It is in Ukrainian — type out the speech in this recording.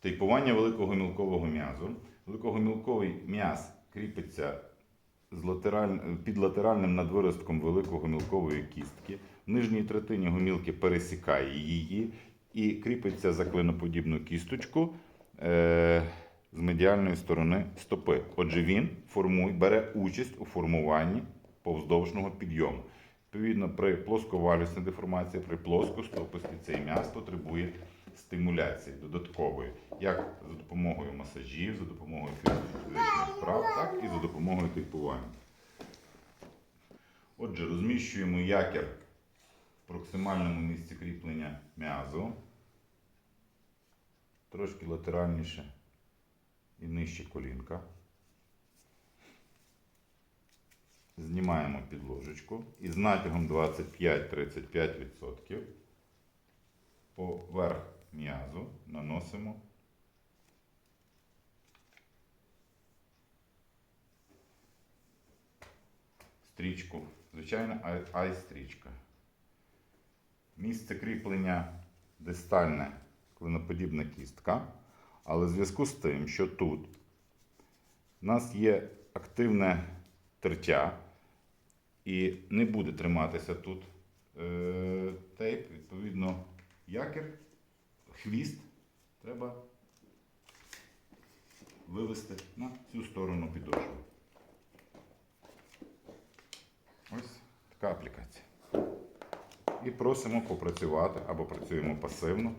Тейпування великого мілкового м'язу. Великогомілковий м'яз кріпиться з латераль... під латеральним надвиростком великого мілкової кістки. В нижній третині гомілки пересікає її і кріпиться за клиноподібну кісточку е... з медіальної сторони стопи. Отже, він формує, бере участь у формуванні повздовжного підйому. Відповідно, при плосковалюсній деформації, при плоскостопості цей м'яз потребує стимуляції додаткової, як за допомогою масажів, за допомогою фізичних вправ, так і за допомогою типування. Отже, розміщуємо якір в проксимальному місці кріплення м'язу, трошки латеральніше і нижче колінка. Знімаємо підложечку і з натягом 25-35% поверх м'язу наносимо стрічку. Звичайно, ай- ай-стрічка. Місце кріплення дистальне клиноподібна кістка. Але в зв'язку з тим, що тут у нас є активне тертя і не буде триматися тут е, тейп, відповідно, якір, хвіст треба вивести на цю сторону підошви. Ось така аплікація. І просимо попрацювати або працюємо пасивно